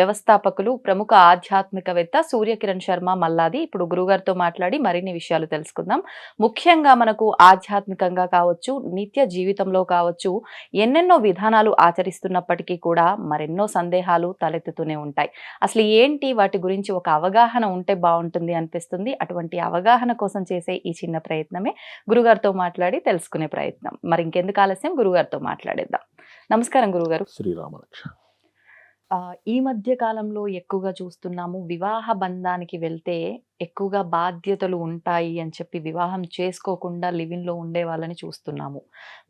వ్యవస్థాపకులు ప్రముఖ ఆధ్యాత్మికవేత్త సూర్యకిరణ్ శర్మ మల్లాది ఇప్పుడు గురుగారితో మాట్లాడి మరిన్ని విషయాలు తెలుసుకుందాం ముఖ్యంగా మనకు ఆధ్యాత్మికంగా కావచ్చు నిత్య జీవితంలో కావచ్చు ఎన్నెన్నో విధానాలు ఆచరిస్తున్నప్పటికీ కూడా మరెన్నో సందేహాలు తలెత్తుతూనే ఉంటాయి అసలు ఏంటి వాటి గురించి ఒక అవగాహన ఉంటే బాగుంటుంది అనిపిస్తుంది అటువంటి అవగాహన కోసం చేసే ఈ చిన్న ప్రయత్నమే గురుగారితో మాట్లాడి తెలుసుకునే ప్రయత్నం మరి ఇంకెందుకు ఆలస్యం గురుగారితో మాట్లాడేద్దాం నమస్కారం గురుగారు శ్రీరామలక్ష్మి ఈ మధ్య కాలంలో ఎక్కువగా చూస్తున్నాము వివాహ బంధానికి వెళ్తే ఎక్కువగా బాధ్యతలు ఉంటాయి అని చెప్పి వివాహం చేసుకోకుండా లివింగ్లో ఉండే వాళ్ళని చూస్తున్నాము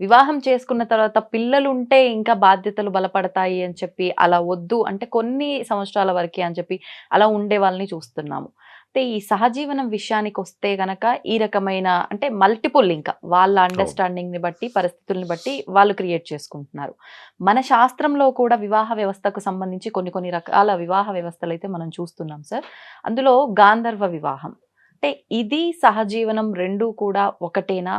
వివాహం చేసుకున్న తర్వాత పిల్లలు ఉంటే ఇంకా బాధ్యతలు బలపడతాయి అని చెప్పి అలా వద్దు అంటే కొన్ని సంవత్సరాల వరకే అని చెప్పి అలా ఉండే వాళ్ళని చూస్తున్నాము అయితే ఈ సహజీవనం విషయానికి వస్తే గనక ఈ రకమైన అంటే మల్టిపుల్ ఇంకా వాళ్ళ అండర్స్టాండింగ్ ని బట్టి పరిస్థితుల్ని బట్టి వాళ్ళు క్రియేట్ చేసుకుంటున్నారు మన శాస్త్రంలో కూడా వివాహ వ్యవస్థకు సంబంధించి కొన్ని కొన్ని రకాల వివాహ వ్యవస్థలు అయితే మనం చూస్తున్నాం సార్ అందులో గాంధర్వ వివాహం అంటే ఇది సహజీవనం రెండు కూడా ఒకటేనా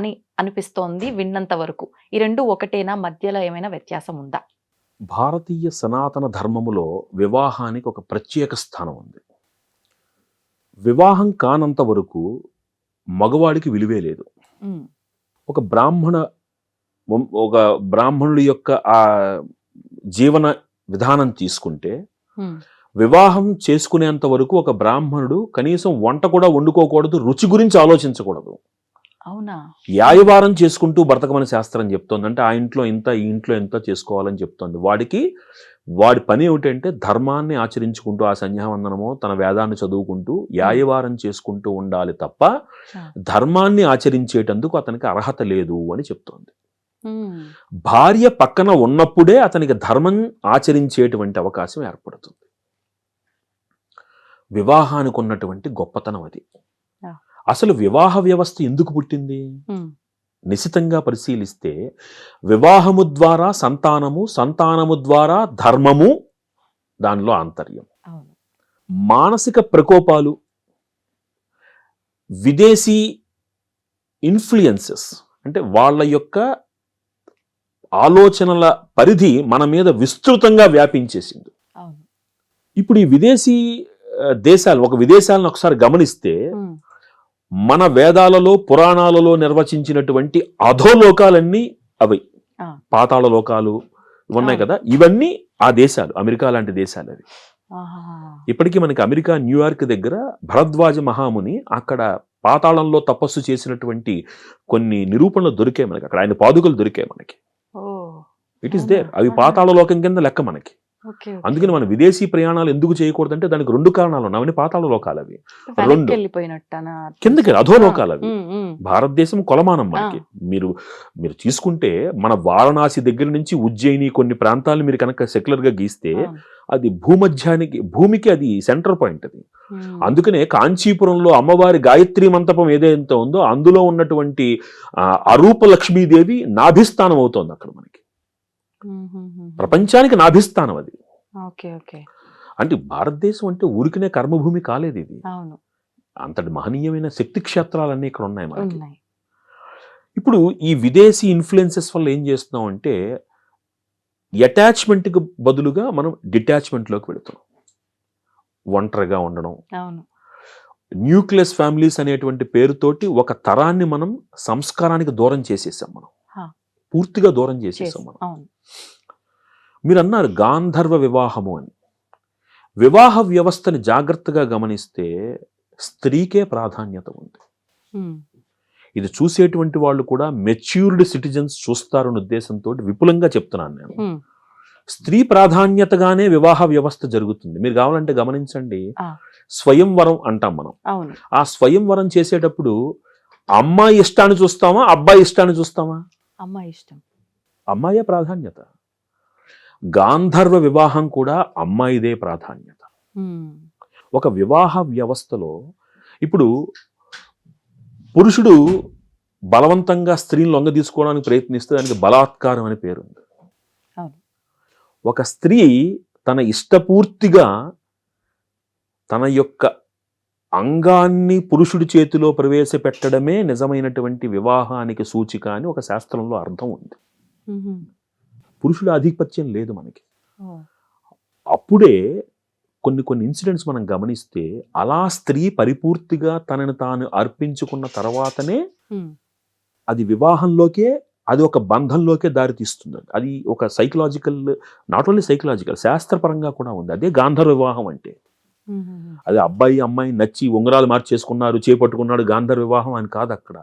అని అనిపిస్తోంది విన్నంత వరకు ఈ రెండు ఒకటేనా మధ్యలో ఏమైనా వ్యత్యాసం ఉందా భారతీయ సనాతన ధర్మములో వివాహానికి ఒక ప్రత్యేక స్థానం ఉంది వివాహం కానంత వరకు మగవాడికి విలువే లేదు ఒక బ్రాహ్మణ ఒక బ్రాహ్మణుడి యొక్క ఆ జీవన విధానం తీసుకుంటే వివాహం చేసుకునేంత వరకు ఒక బ్రాహ్మణుడు కనీసం వంట కూడా వండుకోకూడదు రుచి గురించి ఆలోచించకూడదు యాయవారం చేసుకుంటూ బ్రతకమని శాస్త్రం చెప్తోంది అంటే ఆ ఇంట్లో ఇంత ఈ ఇంట్లో ఎంత చేసుకోవాలని చెప్తోంది వాడికి వాడి పని ఏమిటంటే ధర్మాన్ని ఆచరించుకుంటూ ఆ సంధ్యావందనమో తన వేదాన్ని చదువుకుంటూ యాయవారం చేసుకుంటూ ఉండాలి తప్ప ధర్మాన్ని ఆచరించేటందుకు అతనికి అర్హత లేదు అని చెప్తోంది భార్య పక్కన ఉన్నప్పుడే అతనికి ధర్మం ఆచరించేటువంటి అవకాశం ఏర్పడుతుంది వివాహానికి ఉన్నటువంటి గొప్పతనం అది అసలు వివాహ వ్యవస్థ ఎందుకు పుట్టింది నిశితంగా పరిశీలిస్తే వివాహము ద్వారా సంతానము సంతానము ద్వారా ధర్మము దానిలో ఆంతర్యం మానసిక ప్రకోపాలు విదేశీ ఇన్ఫ్లుయెన్సెస్ అంటే వాళ్ళ యొక్క ఆలోచనల పరిధి మన మీద విస్తృతంగా వ్యాపించేసింది ఇప్పుడు ఈ విదేశీ దేశాలు ఒక విదేశాలను ఒకసారి గమనిస్తే మన వేదాలలో పురాణాలలో నిర్వచించినటువంటి అధోలోకాలన్నీ అవి పాతాళ లోకాలు ఉన్నాయి కదా ఇవన్నీ ఆ దేశాలు అమెరికా లాంటి దేశాలు అవి ఇప్పటికీ మనకి అమెరికా న్యూయార్క్ దగ్గర భరద్వాజ మహాముని అక్కడ పాతాళంలో తపస్సు చేసినటువంటి కొన్ని నిరూపణలు దొరికాయి మనకి అక్కడ ఆయన పాదుకలు దొరికాయి మనకి ఇట్ ఈస్ దేర్ అవి పాతాళ లోకం కింద లెక్క మనకి అందుకని మనం విదేశీ ప్రయాణాలు ఎందుకు చేయకూడదు అంటే దానికి రెండు కారణాలు ఉన్నాయి పాతాల లోకాలు అవి రెండు కిందకి అధో లోకాలు అవి భారతదేశం కొలమానం మనకి మీరు మీరు తీసుకుంటే మన వారణాసి దగ్గర నుంచి ఉజ్జయిని కొన్ని ప్రాంతాలు మీరు కనుక సెక్యులర్ గా గీస్తే అది భూమధ్యానికి భూమికి అది సెంటర్ పాయింట్ అది అందుకనే కాంచీపురంలో అమ్మవారి గాయత్రి మంతపం ఏదైతే ఉందో అందులో ఉన్నటువంటి అరూప లక్ష్మీదేవి నాభిస్థానం అవుతోంది అక్కడ మనకి ప్రపంచానికి నాభిస్థానం అది అంటే భారతదేశం అంటే ఊరికినే కర్మభూమి కాలేదు ఇది అంతటి మహనీయమైన శక్తి క్షేత్రాలన్నీ ఇక్కడ ఉన్నాయి మనకి ఇప్పుడు ఈ విదేశీ ఇన్ఫ్లుయెన్సెస్ వల్ల ఏం చేస్తున్నాం అంటే అటాచ్మెంట్కి బదులుగా మనం డిటాచ్మెంట్లోకి వెళుతున్నాం ఒంటరిగా ఉండడం న్యూక్లియస్ ఫ్యామిలీస్ అనేటువంటి పేరుతోటి ఒక తరాన్ని మనం సంస్కారానికి దూరం చేసేసాం మనం పూర్తిగా దూరం చేసేసాం మనం మీరు అన్నారు గాంధర్వ వివాహము అని వివాహ వ్యవస్థని జాగ్రత్తగా గమనిస్తే స్త్రీకే ప్రాధాన్యత ఉంది ఇది చూసేటువంటి వాళ్ళు కూడా మెచ్యూర్డ్ సిటిజన్స్ చూస్తారన్న ఉద్దేశంతో విపులంగా చెప్తున్నాను నేను స్త్రీ ప్రాధాన్యతగానే వివాహ వ్యవస్థ జరుగుతుంది మీరు కావాలంటే గమనించండి స్వయంవరం అంటాం మనం ఆ స్వయంవరం చేసేటప్పుడు అమ్మాయి ఇష్టాన్ని చూస్తామా అబ్బాయి ఇష్టాన్ని చూస్తామా అమ్మాయి ఇష్టం అమ్మాయే ప్రాధాన్యత గాంధర్వ వివాహం కూడా అమ్మాయిదే ప్రాధాన్యత ఒక వివాహ వ్యవస్థలో ఇప్పుడు పురుషుడు బలవంతంగా స్త్రీని లొంగ తీసుకోవడానికి ప్రయత్నిస్తే దానికి బలాత్కారం అని పేరుంది ఒక స్త్రీ తన ఇష్టపూర్తిగా తన యొక్క అంగాన్ని పురుషుడి చేతిలో ప్రవేశపెట్టడమే నిజమైనటువంటి వివాహానికి సూచిక అని ఒక శాస్త్రంలో అర్థం ఉంది పురుషుడి ఆధిపత్యం లేదు మనకి అప్పుడే కొన్ని కొన్ని ఇన్సిడెంట్స్ మనం గమనిస్తే అలా స్త్రీ పరిపూర్తిగా తనను తాను అర్పించుకున్న తర్వాతనే అది వివాహంలోకే అది ఒక బంధంలోకే దారితీస్తుంది అది ఒక సైకలాజికల్ నాట్ ఓన్లీ సైకలాజికల్ శాస్త్రపరంగా కూడా ఉంది అదే గాంధర్వ వివాహం అంటే అది అబ్బాయి అమ్మాయి నచ్చి ఉంగరాలు మార్చేసుకున్నారు చేపట్టుకున్నాడు గాంధర్ వివాహం అని కాదు అక్కడ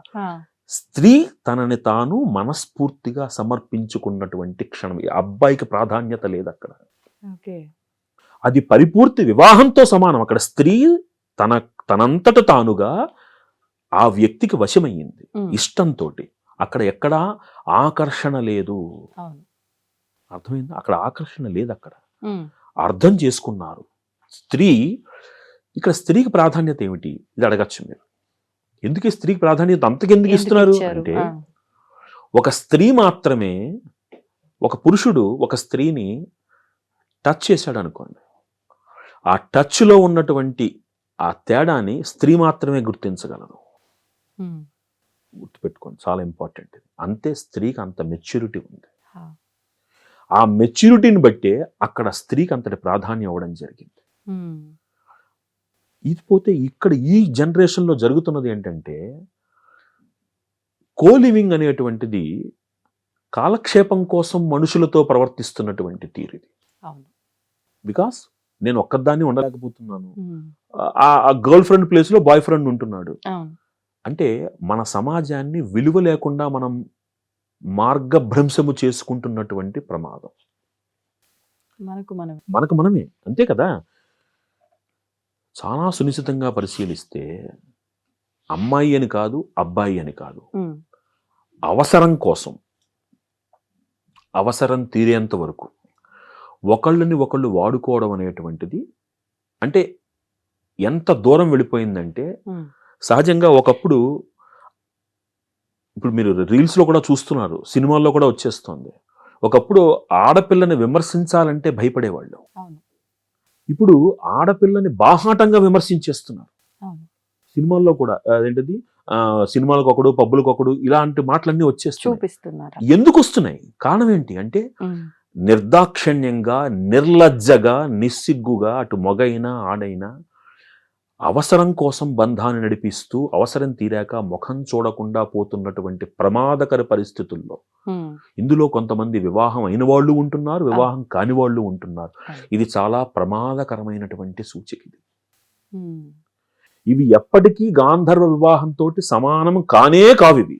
స్త్రీ తనని తాను మనస్ఫూర్తిగా సమర్పించుకున్నటువంటి క్షణం అబ్బాయికి ప్రాధాన్యత లేదు అక్కడ అది పరిపూర్తి వివాహంతో సమానం అక్కడ స్త్రీ తన తనంతట తానుగా ఆ వ్యక్తికి వశమయ్యింది ఇష్టంతో అక్కడ ఎక్కడా ఆకర్షణ లేదు అర్థమైంది అక్కడ ఆకర్షణ లేదు అక్కడ అర్థం చేసుకున్నారు స్త్రీ ఇక్కడ స్త్రీకి ప్రాధాన్యత ఏమిటి ఇది అడగచ్చు మీరు ఎందుకే స్త్రీకి ప్రాధాన్యత అంతకెందుకు ఇస్తున్నారు అంటే ఒక స్త్రీ మాత్రమే ఒక పురుషుడు ఒక స్త్రీని టచ్ చేశాడు అనుకోండి ఆ టచ్లో ఉన్నటువంటి ఆ తేడాని స్త్రీ మాత్రమే గుర్తించగలరు గుర్తుపెట్టుకోండి చాలా ఇంపార్టెంట్ అంతే స్త్రీకి అంత మెచ్యూరిటీ ఉంది ఆ మెచ్యూరిటీని బట్టే అక్కడ స్త్రీకి అంతటి ప్రాధాన్యం ఇవ్వడం జరిగింది ఇది పోతే ఇక్కడ ఈ జనరేషన్లో జరుగుతున్నది ఏంటంటే కోలివింగ్ అనేటువంటిది కాలక్షేపం కోసం మనుషులతో ప్రవర్తిస్తున్నటువంటి తీరు ఇది బికాస్ నేను ఒక్కదాన్ని ఉండలేకపోతున్నాను ఆ గర్ల్ ఫ్రెండ్ ప్లేస్ లో బాయ్ ఫ్రెండ్ ఉంటున్నాడు అంటే మన సమాజాన్ని విలువ లేకుండా మనం మార్గభ్రంశము చేసుకుంటున్నటువంటి ప్రమాదం మనకు మనమే అంతే కదా చాలా సునిశ్చితంగా పరిశీలిస్తే అమ్మాయి అని కాదు అబ్బాయి అని కాదు అవసరం కోసం అవసరం తీరేంత వరకు ఒకళ్ళని ఒకళ్ళు వాడుకోవడం అనేటువంటిది అంటే ఎంత దూరం వెళ్ళిపోయిందంటే సహజంగా ఒకప్పుడు ఇప్పుడు మీరు రీల్స్లో కూడా చూస్తున్నారు సినిమాల్లో కూడా వచ్చేస్తుంది ఒకప్పుడు ఆడపిల్లని విమర్శించాలంటే భయపడేవాళ్ళు ఇప్పుడు ఆడపిల్లని బాహాటంగా విమర్శించేస్తున్నారు సినిమాల్లో కూడా అదేంటిది సినిమాలకు ఒకడు పబ్బులకు ఒకడు ఇలాంటి మాటలన్నీ వచ్చేస్తున్నాయి ఎందుకు వస్తున్నాయి కారణం ఏంటి అంటే నిర్దాక్షిణ్యంగా నిర్లజ్జగా నిస్సిగ్గుగా అటు మొగైనా ఆడైనా అవసరం కోసం బంధాన్ని నడిపిస్తూ అవసరం తీరాక ముఖం చూడకుండా పోతున్నటువంటి ప్రమాదకర పరిస్థితుల్లో ఇందులో కొంతమంది వివాహం అయిన వాళ్ళు ఉంటున్నారు వివాహం కాని వాళ్ళు ఉంటున్నారు ఇది చాలా ప్రమాదకరమైనటువంటి సూచిక ఇది ఇవి ఎప్పటికీ గాంధర్వ వివాహంతో సమానం కానే కావు ఇవి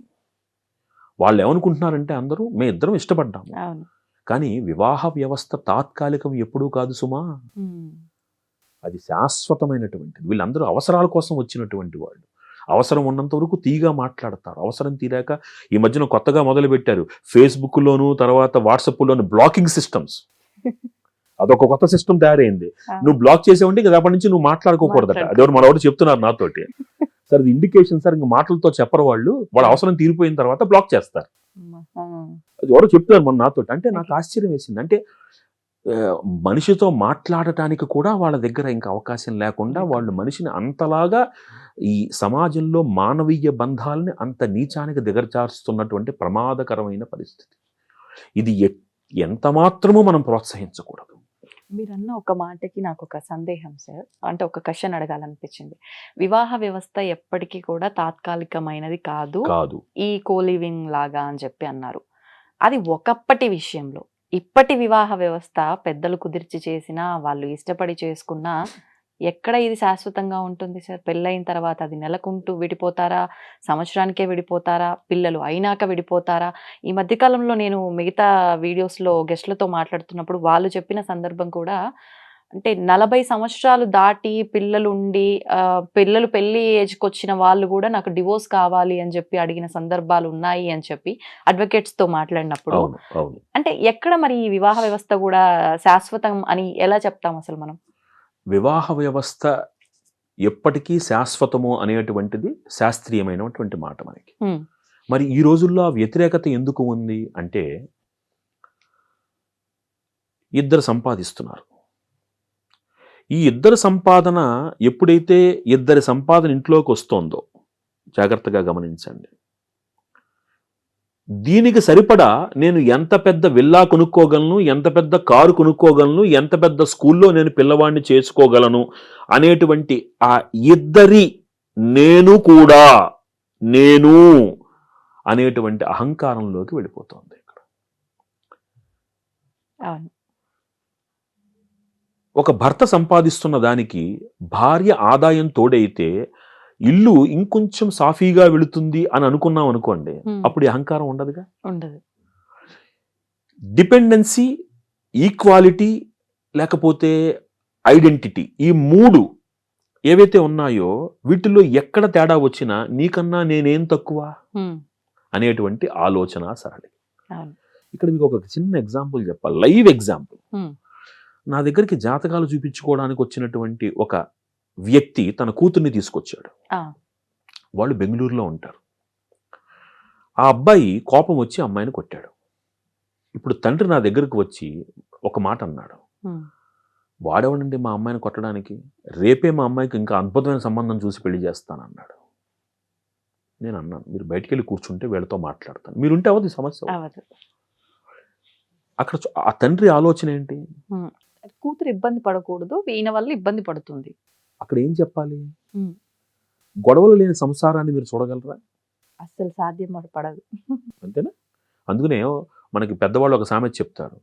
వాళ్ళు ఏమనుకుంటున్నారంటే అందరూ మేము ఇద్దరం ఇష్టపడ్డాము కానీ వివాహ వ్యవస్థ తాత్కాలికం ఎప్పుడూ కాదు సుమా అది శాశ్వతమైనటువంటిది వీళ్ళందరూ అవసరాల కోసం వచ్చినటువంటి వాళ్ళు అవసరం ఉన్నంత వరకు తీగా మాట్లాడతారు అవసరం తీరాక ఈ మధ్యన కొత్తగా మొదలుపెట్టారు ఫేస్బుక్లోను తర్వాత వాట్సాప్లోను బ్లాకింగ్ సిస్టమ్స్ అదొక కొత్త సిస్టమ్ తయారైంది నువ్వు బ్లాక్ చేసేవంటే ఇంకా అప్పటి నుంచి నువ్వు మాట్లాడుకోకూడదట అదెవరు మన ఎవరు చెప్తున్నారు నాతోటి సార్ ఇది ఇండికేషన్ సార్ ఇంకా మాటలతో చెప్పరు వాళ్ళు వాళ్ళ అవసరం తీరిపోయిన తర్వాత బ్లాక్ చేస్తారు అది ఎవరు చెప్తున్నారు మన నాతో అంటే నాకు ఆశ్చర్యం వేసింది అంటే మనిషితో మాట్లాడటానికి కూడా వాళ్ళ దగ్గర ఇంకా అవకాశం లేకుండా వాళ్ళు మనిషిని అంతలాగా ఈ సమాజంలో మానవీయ బంధాలని అంత నీచానికి దిగజారుస్తున్నటువంటి ప్రమాదకరమైన పరిస్థితి ఇది ఎంత మాత్రము మనం ప్రోత్సహించకూడదు మీరన్న ఒక మాటకి నాకు ఒక సందేహం సార్ అంటే ఒక క్వశ్చన్ అడగాలనిపించింది వివాహ వ్యవస్థ ఎప్పటికీ కూడా తాత్కాలికమైనది కాదు కాదు ఈ కోలివింగ్ లాగా అని చెప్పి అన్నారు అది ఒకప్పటి విషయంలో ఇప్పటి వివాహ వ్యవస్థ పెద్దలు కుదిర్చి చేసినా వాళ్ళు ఇష్టపడి చేసుకున్నా ఎక్కడ ఇది శాశ్వతంగా ఉంటుంది సార్ పెళ్ళైన తర్వాత అది నెలకుంటూ విడిపోతారా సంవత్సరానికే విడిపోతారా పిల్లలు అయినాక విడిపోతారా ఈ మధ్యకాలంలో నేను మిగతా వీడియోస్లో గెస్ట్లతో మాట్లాడుతున్నప్పుడు వాళ్ళు చెప్పిన సందర్భం కూడా అంటే నలభై సంవత్సరాలు దాటి పిల్లలు ఉండి పిల్లలు పెళ్లి ఏజ్కి వచ్చిన వాళ్ళు కూడా నాకు డివోర్స్ కావాలి అని చెప్పి అడిగిన సందర్భాలు ఉన్నాయి అని చెప్పి అడ్వకేట్స్తో మాట్లాడినప్పుడు అంటే ఎక్కడ మరి ఈ వివాహ వ్యవస్థ కూడా శాశ్వతం అని ఎలా చెప్తాం అసలు మనం వివాహ వ్యవస్థ ఎప్పటికీ శాశ్వతము అనేటువంటిది శాస్త్రీయమైనటువంటి మాట మనకి మరి ఈ రోజుల్లో వ్యతిరేకత ఎందుకు ఉంది అంటే ఇద్దరు సంపాదిస్తున్నారు ఈ ఇద్దరు సంపాదన ఎప్పుడైతే ఇద్దరి సంపాదన ఇంట్లోకి వస్తోందో జాగ్రత్తగా గమనించండి దీనికి సరిపడా నేను ఎంత పెద్ద విల్లా కొనుక్కోగలను ఎంత పెద్ద కారు కొనుక్కోగలను ఎంత పెద్ద స్కూల్లో నేను పిల్లవాడిని చేసుకోగలను అనేటువంటి ఆ ఇద్దరి నేను కూడా నేను అనేటువంటి అహంకారంలోకి వెళ్ళిపోతుంది ఇక్కడ ఒక భర్త సంపాదిస్తున్న దానికి భార్య ఆదాయం తోడైతే ఇల్లు ఇంకొంచెం సాఫీగా వెళుతుంది అని అనుకున్నాం అనుకోండి అప్పుడు అహంకారం ఉండదుగా ఉండదు డిపెండెన్సీ ఈక్వాలిటీ లేకపోతే ఐడెంటిటీ ఈ మూడు ఏవైతే ఉన్నాయో వీటిలో ఎక్కడ తేడా వచ్చినా నీకన్నా నేనేం తక్కువ అనేటువంటి ఆలోచన సరళి ఇక్కడ మీకు ఒక చిన్న ఎగ్జాంపుల్ చెప్పాలి లైవ్ ఎగ్జాంపుల్ నా దగ్గరికి జాతకాలు చూపించుకోవడానికి వచ్చినటువంటి ఒక వ్యక్తి తన కూతుర్ని తీసుకొచ్చాడు వాళ్ళు బెంగళూరులో ఉంటారు ఆ అబ్బాయి కోపం వచ్చి అమ్మాయిని కొట్టాడు ఇప్పుడు తండ్రి నా దగ్గరకు వచ్చి ఒక మాట అన్నాడు వాడేవాడండి మా అమ్మాయిని కొట్టడానికి రేపే మా అమ్మాయికి ఇంకా అద్భుతమైన సంబంధం చూసి పెళ్లి చేస్తాను అన్నాడు నేను అన్నాను మీరు బయటికి వెళ్ళి కూర్చుంటే వీళ్ళతో మాట్లాడతాను మీరుంటే అవ్వదు సమస్య అక్కడ ఆ తండ్రి ఆలోచన ఏంటి కూతురు ఇబ్బంది పడకూడదు ఈయన వల్ల ఇబ్బంది పడుతుంది అక్కడ ఏం చెప్పాలి గొడవలు లేని సంసారాన్ని మీరు చూడగలరా అసలు సాధ్యం పడదు అంతేనా అందుకనే మనకి పెద్దవాళ్ళు ఒక సామెత చెప్తారు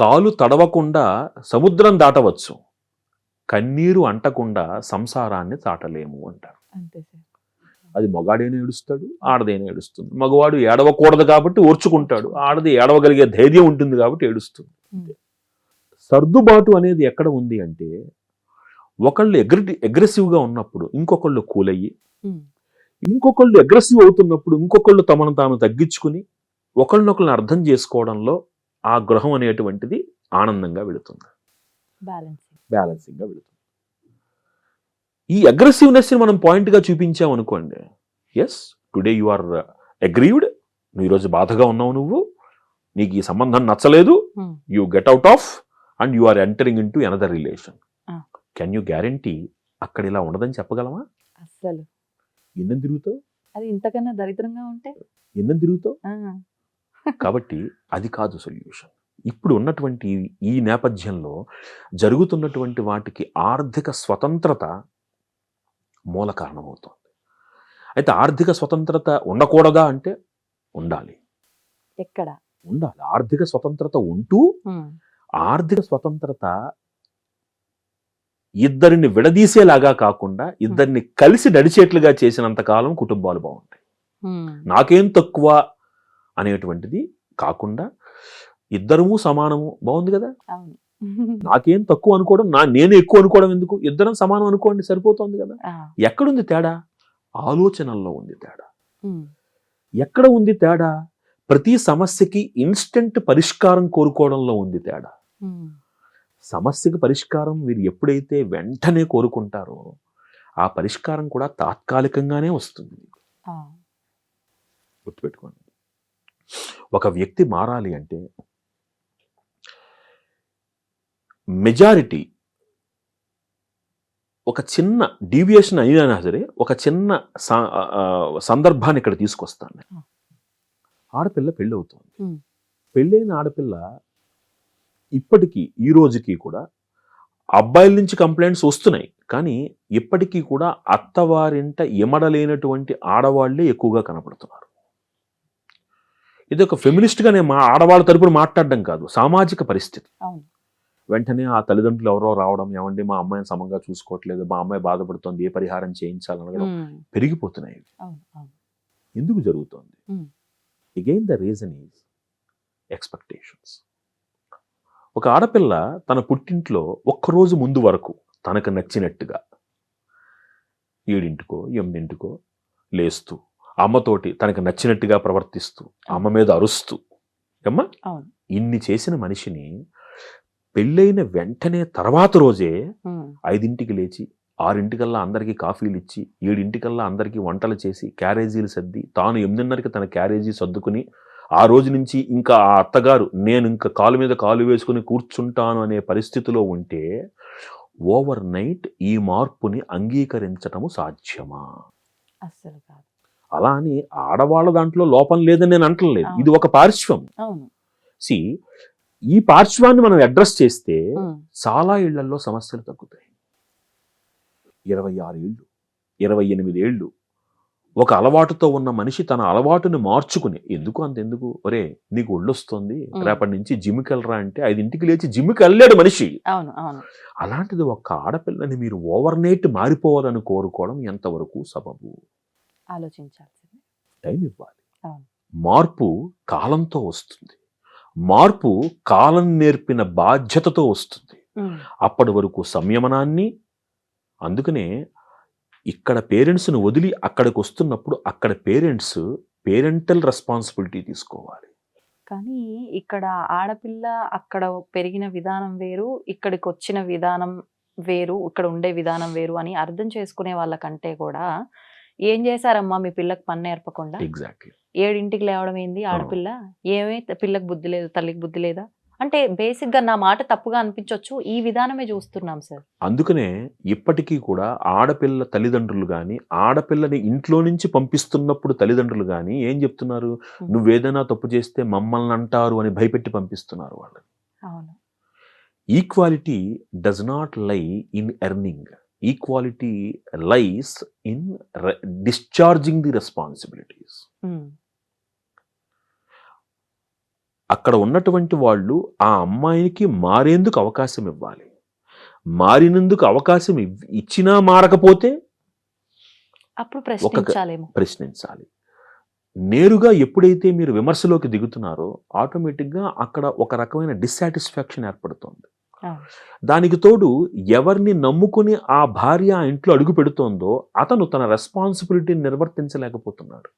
కాలు తడవకుండా సముద్రం దాటవచ్చు కన్నీరు అంటకుండా సంసారాన్ని దాటలేము అంటారు అంతే సార్ అది మగాడైనా ఏడుస్తాడు ఆడదైనా ఏడుస్తుంది మగవాడు ఏడవకూడదు కాబట్టి ఓర్చుకుంటాడు ఆడది ఏడవగలిగే ధైర్యం ఉంటుంది కాబట్టి ఏడుస్తుంది సర్దుబాటు అనేది ఎక్కడ ఉంది అంటే ఒకళ్ళు అగ్రి అగ్రెసివ్గా ఉన్నప్పుడు ఇంకొకళ్ళు కూలయ్యి ఇంకొకళ్ళు అగ్రెసివ్ అవుతున్నప్పుడు ఇంకొకళ్ళు తమను తాను తగ్గించుకుని ఒకళ్ళనొకళ్ళని అర్థం చేసుకోవడంలో ఆ గృహం అనేటువంటిది ఆనందంగా వెళుతుంది బ్యాలెన్సింగ్గా వెళుతుంది ఈ అగ్రెసివ్నెస్ని మనం పాయింట్గా చూపించామనుకోండి yes today you are aggrieved నువ్వు ఈరోజు బాధగా ఉన్నావు నువ్వు నీకు ఈ సంబంధం నచ్చలేదు you get out of and you are entering in to another relation can you guarantee అక్కడ ఇలా ఉండదని చెప్పగలమా అసలు ఎన్నం తిరుగుతావు అది ఇంతకన్నా దరిద్రంగా ఉంటే ఎన్నం తిరుగుతావు కాబట్టి అది కాదు సొల్యూషన్ ఇప్పుడు ఉన్నటువంటి ఈ నేపథ్యంలో జరుగుతున్నటువంటి వాటికి ఆర్థిక స్వతంత్రత మూల కారణమవుతుంది అయితే ఆర్థిక స్వతంత్రత ఉండకూడదా అంటే ఉండాలి ఎక్కడ ఉండాలి ఆర్థిక స్వతంత్రత ఉంటూ ఆర్థిక స్వతంత్రత ఇద్దరిని విడదీసేలాగా కాకుండా ఇద్దరిని కలిసి నడిచేట్లుగా చేసినంత కాలం కుటుంబాలు బాగుంటాయి నాకేం తక్కువ అనేటువంటిది కాకుండా ఇద్దరము సమానము బాగుంది కదా నాకేం తక్కువ అనుకోవడం నా నేను ఎక్కువ అనుకోవడం ఎందుకు ఇద్దరం సమానం అనుకోండి సరిపోతుంది కదా ఎక్కడుంది తేడా ఆలోచనల్లో ఉంది తేడా ఎక్కడ ఉంది తేడా ప్రతి సమస్యకి ఇన్స్టెంట్ పరిష్కారం కోరుకోవడంలో ఉంది తేడా సమస్యకు పరిష్కారం వీరు ఎప్పుడైతే వెంటనే కోరుకుంటారో ఆ పరిష్కారం కూడా తాత్కాలికంగానే వస్తుంది గుర్తుపెట్టుకోండి ఒక వ్యక్తి మారాలి అంటే మెజారిటీ ఒక చిన్న డీవియేషన్ అయినా సరే ఒక చిన్న సందర్భాన్ని ఇక్కడ తీసుకొస్తాను ఆడపిల్ల పెళ్ళవుతుంది పెళ్ళైన ఆడపిల్ల ఇప్పటికీ ఈ రోజుకి కూడా అబ్బాయిల నుంచి కంప్లైంట్స్ వస్తున్నాయి కానీ ఇప్పటికీ కూడా అత్తవారింట ఎమడలేనటువంటి ఆడవాళ్లే ఎక్కువగా కనపడుతున్నారు ఇది ఒక ఫెమినిస్ట్గా మా ఆడవాళ్ళ తరపున మాట్లాడడం కాదు సామాజిక పరిస్థితి వెంటనే ఆ తల్లిదండ్రులు ఎవరో రావడం ఏమండి మా అమ్మాయిని సమంగా చూసుకోవట్లేదు మా అమ్మాయి బాధపడుతుంది ఏ పరిహారం చేయించాలనగడం పెరిగిపోతున్నాయి ఎందుకు జరుగుతోంది again the reason is expectations ఒక ఆడపిల్ల తన పుట్టింట్లో ఒక్కరోజు ముందు వరకు తనకు నచ్చినట్టుగా ఏడింటికో ఎనిమిదింటికో లేస్తూ అమ్మతోటి తనకు నచ్చినట్టుగా ప్రవర్తిస్తూ అమ్మ మీద అరుస్తూ అమ్మ ఇన్ని చేసిన మనిషిని పెళ్ళైన వెంటనే తర్వాత రోజే ఐదింటికి లేచి ఆరింటికల్లా అందరికీ కాఫీలు ఇచ్చి ఏడింటికల్లా అందరికీ వంటలు చేసి క్యారేజీలు సర్ది తాను ఎనిమిదిన్నరకి తన క్యారేజీ సర్దుకుని ఆ రోజు నుంచి ఇంకా ఆ అత్తగారు నేను ఇంకా కాలు మీద కాలు వేసుకుని కూర్చుంటాను అనే పరిస్థితిలో ఉంటే ఓవర్ నైట్ ఈ మార్పుని అంగీకరించటము సాధ్యమా అలా అని ఆడవాళ్ళ దాంట్లో లోపం లేదని నేను అంటలేదు ఇది ఒక పార్శ్వం సి ఈ పార్శ్వాన్ని మనం అడ్రస్ చేస్తే చాలా ఇళ్లలో సమస్యలు తగ్గుతాయి ఇరవై ఆరు ఏళ్ళు ఇరవై ఎనిమిది ఏళ్ళు ఒక అలవాటుతో ఉన్న మనిషి తన అలవాటుని మార్చుకుని ఎందుకు అంతెందుకు ఒరే నీకు ఒళ్ళొస్తుంది రేపటి నుంచి జిమ్కి వెళ్ళరా అంటే ఐదింటికి లేచి జిమ్కి వెళ్ళాడు మనిషి అలాంటిది ఒక్క ఆడపిల్లని మీరు నైట్ మారిపోవాలని కోరుకోవడం ఎంతవరకు సబబు ఆలోచించాల్సింది టైం ఇవ్వాలి మార్పు కాలంతో వస్తుంది మార్పు కాలం నేర్పిన బాధ్యతతో వస్తుంది అప్పటి వరకు సంయమనాన్ని అందుకనే ఇక్కడ పేరెంట్స్ను వదిలి అక్కడికి వస్తున్నప్పుడు అక్కడ పేరెంట్స్ పేరెంటల్ రెస్పాన్సిబిలిటీ తీసుకోవాలి కానీ ఇక్కడ ఆడపిల్ల అక్కడ పెరిగిన విధానం వేరు ఇక్కడికి వచ్చిన విధానం వేరు ఇక్కడ ఉండే విధానం వేరు అని అర్థం చేసుకునే వాళ్ళకంటే కూడా ఏం చేశారమ్మా మీ పిల్లకి పన్ను నేర్పకుండా ఎగ్జాక్ట్లీ ఏడింటికి లేవడం ఏంది ఆడపిల్ల ఏమే పిల్లకు బుద్ధి లేదు తల్లికి బుద్ధి లేదా అంటే బేసిక్గా నా మాట తప్పుగా అనిపించవచ్చు ఈ విధానమే చూస్తున్నాం సార్ అందుకనే ఇప్పటికీ కూడా ఆడపిల్ల తల్లిదండ్రులు కానీ ఆడపిల్లని ఇంట్లో నుంచి పంపిస్తున్నప్పుడు తల్లిదండ్రులు కానీ ఏం చెప్తున్నారు నువ్వేదైనా తప్పు చేస్తే మమ్మల్ని అంటారు అని భయపెట్టి పంపిస్తున్నారు వాళ్ళు equality does not lie in earning equality lies in discharging the responsibilities అక్కడ ఉన్నటువంటి వాళ్ళు ఆ అమ్మాయికి మారేందుకు అవకాశం ఇవ్వాలి మారినందుకు అవకాశం ఇచ్చినా మారకపోతే అప్పుడు ప్రశ్నించాలి నేరుగా ఎప్పుడైతే మీరు విమర్శలోకి దిగుతున్నారో ఆటోమేటిక్గా అక్కడ ఒక రకమైన డిస్సాటిస్ఫాక్షన్ ఏర్పడుతుంది దానికి తోడు ఎవరిని నమ్ముకుని ఆ భార్య ఇంట్లో అడుగు పెడుతోందో అతను తన రెస్పాన్సిబిలిటీని నిర్వర్తించలేకపోతున్నాడు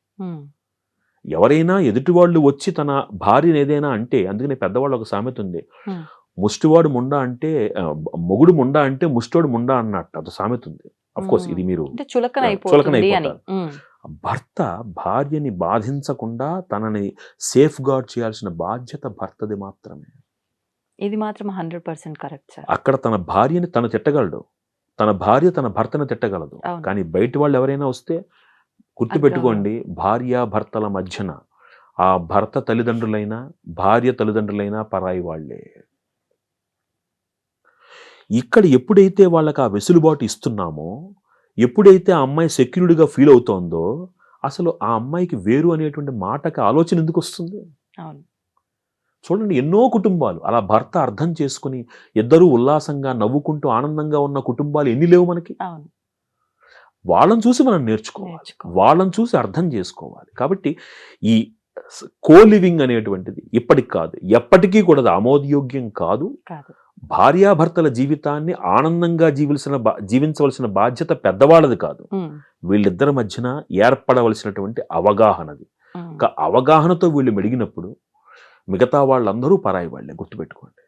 ఎవరైనా ఎదుటివాళ్ళు వచ్చి తన భార్యని ఏదైనా అంటే అందుకనే పెద్దవాళ్ళు ఒక సామెత ఉంది ముష్టివాడు ముండా అంటే మొగుడు ముండా అంటే ముష్టివాడు ముండా అన్నట్టు అది సామెత ఉంది కోర్స్ ఇది మీరు చులకన భర్త భార్యని బాధించకుండా తనని సేఫ్ గార్డ్ చేయాల్సిన బాధ్యత భర్తది మాత్రమే ఇది మాత్రం హండ్రెడ్ పర్సెంట్ కరెక్ట్ అక్కడ తన భార్యని తను తిట్టగలడు తన భార్య తన భర్తను తిట్టగలదు కానీ బయట వాళ్ళు ఎవరైనా వస్తే గుర్తుపెట్టుకోండి భార్య భర్తల మధ్యన ఆ భర్త తల్లిదండ్రులైనా భార్య తల్లిదండ్రులైనా పరాయి వాళ్లే ఇక్కడ ఎప్పుడైతే వాళ్ళకి ఆ వెసులుబాటు ఇస్తున్నామో ఎప్పుడైతే ఆ అమ్మాయి సెక్యూర్డ్గా ఫీల్ అవుతోందో అసలు ఆ అమ్మాయికి వేరు అనేటువంటి మాటకి ఆలోచన ఎందుకు వస్తుంది చూడండి ఎన్నో కుటుంబాలు అలా భర్త అర్థం చేసుకుని ఇద్దరూ ఉల్లాసంగా నవ్వుకుంటూ ఆనందంగా ఉన్న కుటుంబాలు ఎన్ని లేవు మనకి వాళ్ళని చూసి మనం నేర్చుకోవాలి వాళ్ళని చూసి అర్థం చేసుకోవాలి కాబట్టి ఈ కోలివింగ్ అనేటువంటిది ఇప్పటికి కాదు ఎప్పటికీ కూడా ఆమోదయోగ్యం కాదు భార్యాభర్తల జీవితాన్ని ఆనందంగా జీవిల్సిన జీవించవలసిన బాధ్యత పెద్దవాళ్ళది కాదు వీళ్ళిద్దరి మధ్యన ఏర్పడవలసినటువంటి అవగాహనది అవగాహనతో వీళ్ళు మెడిగినప్పుడు మిగతా వాళ్ళందరూ పరాయి వాళ్ళే గుర్తుపెట్టుకోండి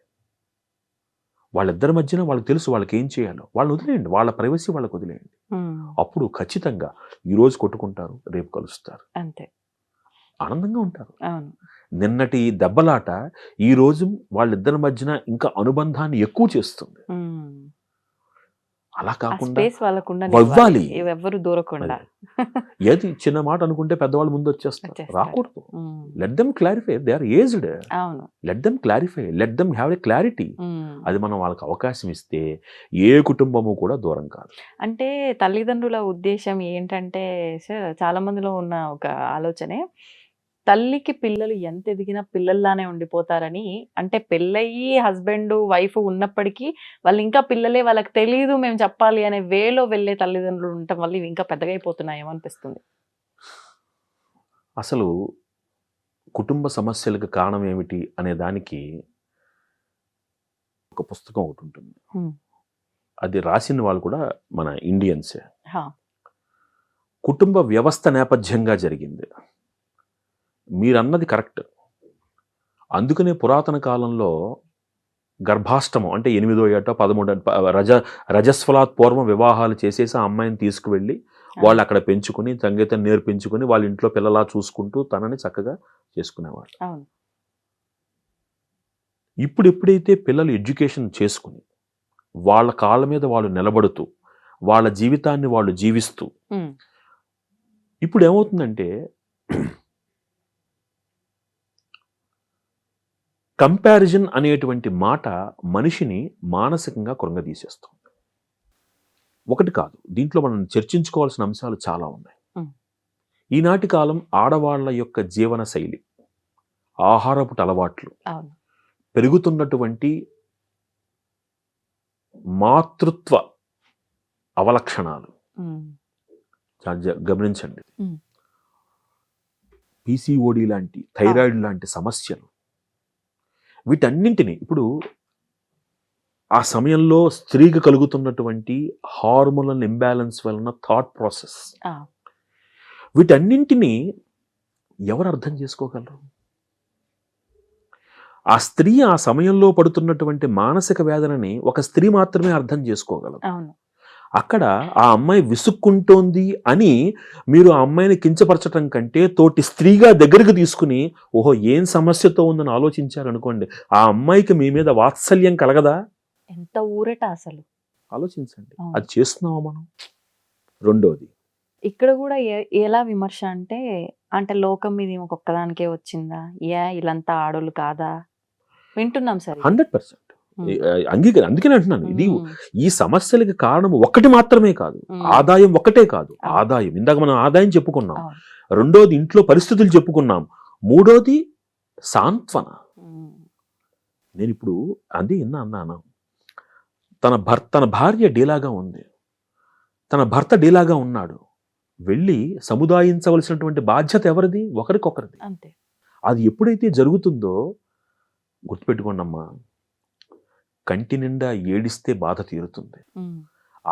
వాళ్ళిద్దరి మధ్యన వాళ్ళకి తెలుసు వాళ్ళకి ఏం చేయాలో వాళ్ళు వదిలేయండి వాళ్ళ ప్రైవసీ వాళ్ళకి వదిలేయండి అప్పుడు ఖచ్చితంగా ఈరోజు కొట్టుకుంటారు రేపు కలుస్తారు అంతే ఆనందంగా ఉంటారు నిన్నటి దెబ్బలాట ఈరోజు వాళ్ళిద్దరి మధ్యన ఇంకా అనుబంధాన్ని ఎక్కువ చేస్తుంది అలా కాకుండా దూరకుండా ఏది చిన్న మాట అనుకుంటే పెద్దవాళ్ళు ముందు వచ్చేస్తారు రాకూడదు let them clarify they are aged let them clarify let them have a clarity అది మనం వాళ్ళకి అవకాశం ఇస్తే ఏ కుటుంబము కూడా దూరం కాదు అంటే తల్లిదండ్రుల ఉద్దేశం ఏంటంటే సార్ చాలా మందిలో ఉన్న ఒక ఆలోచనే తల్లికి పిల్లలు ఎంత ఎదిగినా పిల్లల్లానే ఉండిపోతారని అంటే పెళ్ళయ్యి హస్బెండ్ వైఫ్ ఉన్నప్పటికీ వాళ్ళు ఇంకా పిల్లలే వాళ్ళకి తెలియదు మేము చెప్పాలి అనే వేలో వెళ్ళే తల్లిదండ్రులు ఉండటం వల్ల ఇవి ఇంకా పెద్దగా అయిపోతున్నాయేమో అనిపిస్తుంది అసలు కుటుంబ సమస్యలకు కారణం ఏమిటి అనే దానికి ఒక పుస్తకం ఒకటి ఉంటుంది అది రాసిన వాళ్ళు కూడా మన ఇండియన్సే కుటుంబ వ్యవస్థ నేపథ్యంగా జరిగింది మీరన్నది కరెక్ట్ అందుకనే పురాతన కాలంలో గర్భాష్టమం అంటే ఎనిమిదో ఏట పదమూడో రజ రజస్వలాత్ పూర్వం వివాహాలు చేసేసి ఆ అమ్మాయిని తీసుకువెళ్ళి వాళ్ళు అక్కడ పెంచుకుని సంగీతం నేర్పించుకుని వాళ్ళ ఇంట్లో పిల్లలా చూసుకుంటూ తనని చక్కగా చేసుకునేవాళ్ళు ఇప్పుడు ఎప్పుడైతే పిల్లలు ఎడ్యుకేషన్ చేసుకుని వాళ్ళ కాళ్ళ మీద వాళ్ళు నిలబడుతూ వాళ్ళ జీవితాన్ని వాళ్ళు జీవిస్తూ ఇప్పుడు ఏమవుతుందంటే కంపారిజన్ అనేటువంటి మాట మనిషిని మానసికంగా కృంగదీసేస్తుంది ఒకటి కాదు దీంట్లో మనం చర్చించుకోవాల్సిన అంశాలు చాలా ఉన్నాయి ఈనాటి కాలం ఆడవాళ్ల యొక్క జీవన శైలి ఆహారపు అలవాట్లు పెరుగుతున్నటువంటి మాతృత్వ అవలక్షణాలు గమనించండి పీసీఓడి లాంటి థైరాయిడ్ లాంటి సమస్యలు వీటన్నింటినీ ఇప్పుడు ఆ సమయంలో స్త్రీకి కలుగుతున్నటువంటి హార్మోనల్ ఇంబ్యాలెన్స్ వలన థాట్ ప్రాసెస్ వీటన్నింటినీ ఎవరు అర్థం చేసుకోగలరు ఆ స్త్రీ ఆ సమయంలో పడుతున్నటువంటి మానసిక వేదనని ఒక స్త్రీ మాత్రమే అర్థం చేసుకోగలరు అక్కడ ఆ అమ్మాయి విసుక్కుంటోంది అని మీరు ఆ అమ్మాయిని కించపరచడం కంటే తోటి స్త్రీగా దగ్గరికి తీసుకుని ఓహో ఏం సమస్యతో ఉందని ఆలోచించారనుకోండి ఆ అమ్మాయికి మీ మీద వాత్సల్యం కలగదా ఎంత ఊరట అసలు ఆలోచించండి అది చేస్తున్నావా మనం రెండోది ఇక్కడ కూడా ఎలా విమర్శ అంటే అంటే లోకం మీద ఒక్కదానికే వచ్చిందా ఏ ఇలాంతా ఆడోళ్ళు కాదా వింటున్నాం సార్ హండ్రెడ్ పర్సెంట్ అంగీకరి అందుకని అంటున్నాను ఇది ఈ సమస్యలకి కారణం ఒకటి మాత్రమే కాదు ఆదాయం ఒకటే కాదు ఆదాయం ఇందాక మనం ఆదాయం చెప్పుకున్నాం రెండోది ఇంట్లో పరిస్థితులు చెప్పుకున్నాం మూడోది సాంత్వన నేను ఇప్పుడు అది ఇన్న అన్నాను తన భర్త తన భార్య డీలాగా ఉంది తన భర్త డీలాగా ఉన్నాడు వెళ్ళి సముదాయించవలసినటువంటి బాధ్యత ఎవరిది ఒకరికొకరిది అది ఎప్పుడైతే జరుగుతుందో గుర్తుపెట్టుకోండి అమ్మా కంటి నిండా ఏడిస్తే బాధ తీరుతుంది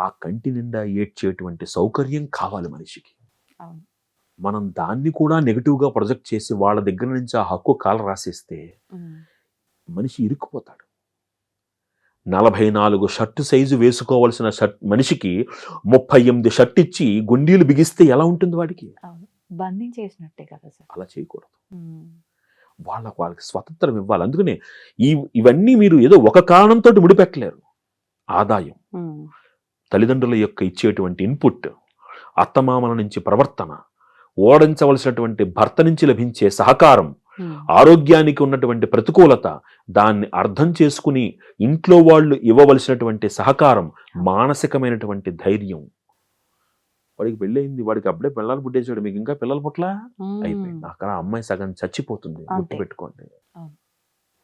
ఆ కంటి నిండా ఏడ్చేటువంటి సౌకర్యం కావాలి మనిషికి మనం దాన్ని కూడా నెగిటివ్గా ప్రొజెక్ట్ చేసి వాళ్ళ దగ్గర నుంచి ఆ హక్కు కాల రాసేస్తే మనిషి ఇరుక్కుపోతాడు నలభై నాలుగు షర్టు సైజు వేసుకోవాల్సిన షర్ట్ మనిషికి ముప్పై ఎనిమిది షర్ట్ ఇచ్చి గుండీలు బిగిస్తే ఎలా ఉంటుంది వాడికి బంధించేసినట్టే కదా అలా చేయకూడదు వాళ్ళకు వాళ్ళకి స్వతంత్రం ఇవ్వాలి అందుకనే ఈ ఇవన్నీ మీరు ఏదో ఒక కారణంతో ముడిపెట్టలేరు ఆదాయం తల్లిదండ్రుల యొక్క ఇచ్చేటువంటి ఇన్పుట్ అత్తమామల నుంచి ప్రవర్తన ఓడించవలసినటువంటి భర్త నుంచి లభించే సహకారం ఆరోగ్యానికి ఉన్నటువంటి ప్రతికూలత దాన్ని అర్థం చేసుకుని ఇంట్లో వాళ్ళు ఇవ్వవలసినటువంటి సహకారం మానసికమైనటువంటి ధైర్యం వాడికి పెళ్ళి అయింది వాడికి అప్పుడే పిల్లలు పుట్టేసాడు మీకు ఇంకా పిల్లలు పుట్ల అయిపోయింది అక్కడ అమ్మాయి సగం చచ్చిపోతుంది గుర్తు పెట్టుకోండి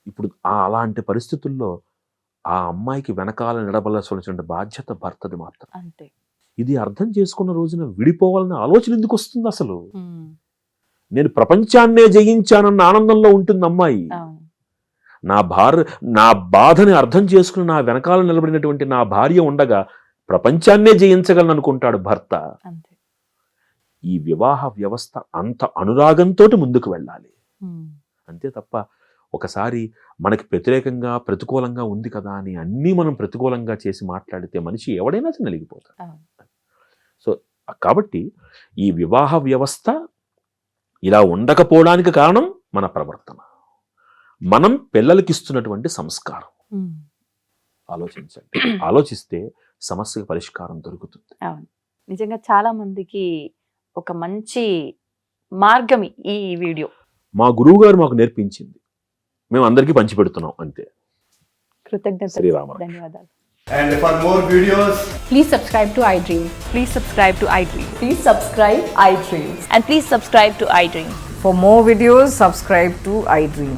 ఇప్పుడు అలాంటి పరిస్థితుల్లో ఆ అమ్మాయికి వెనకాల నిలబడాల్సిన బాధ్యత భర్తది మాత్రం అంతే ఇది అర్థం చేసుకున్న రోజున విడిపోవాలని ఆలోచన ఎందుకు వస్తుంది అసలు నేను ప్రపంచాన్నే జయించానన్న ఆనందంలో ఉంటుంది అమ్మాయి నా భార్య నా బాధని అర్థం చేసుకుని నా వెనకాల నిలబడినటువంటి నా భార్య ఉండగా ప్రపంచాన్నే జయించగలను అనుకుంటాడు భర్త ఈ వివాహ వ్యవస్థ అంత అనురాగంతో ముందుకు వెళ్ళాలి అంతే తప్ప ఒకసారి మనకి ప్రతిరేకంగా ప్రతికూలంగా ఉంది కదా అని అన్నీ మనం ప్రతికూలంగా చేసి మాట్లాడితే మనిషి ఎవడైనా నలిగిపోతాడు సో కాబట్టి ఈ వివాహ వ్యవస్థ ఇలా ఉండకపోవడానికి కారణం మన ప్రవర్తన మనం పిల్లలకి ఇస్తున్నటువంటి సంస్కారం ఆలోచించండి ఆలోచిస్తే సమస్యకు పరిష్కారం దొరుకుతుంది నిజంగా చాలా మందికి ఒక మంచి మార్గం ఈ వీడియో మా గురువు గారు మాకు నేర్పించింది మేము అందరికీ పంచిపెడుతున్నాం అంతే కృతజ్ఞత ధన్యవాదాలు and for please please please please subscribe subscribe subscribe subscribe to to I I I I dream dream For videos subscribe to I dream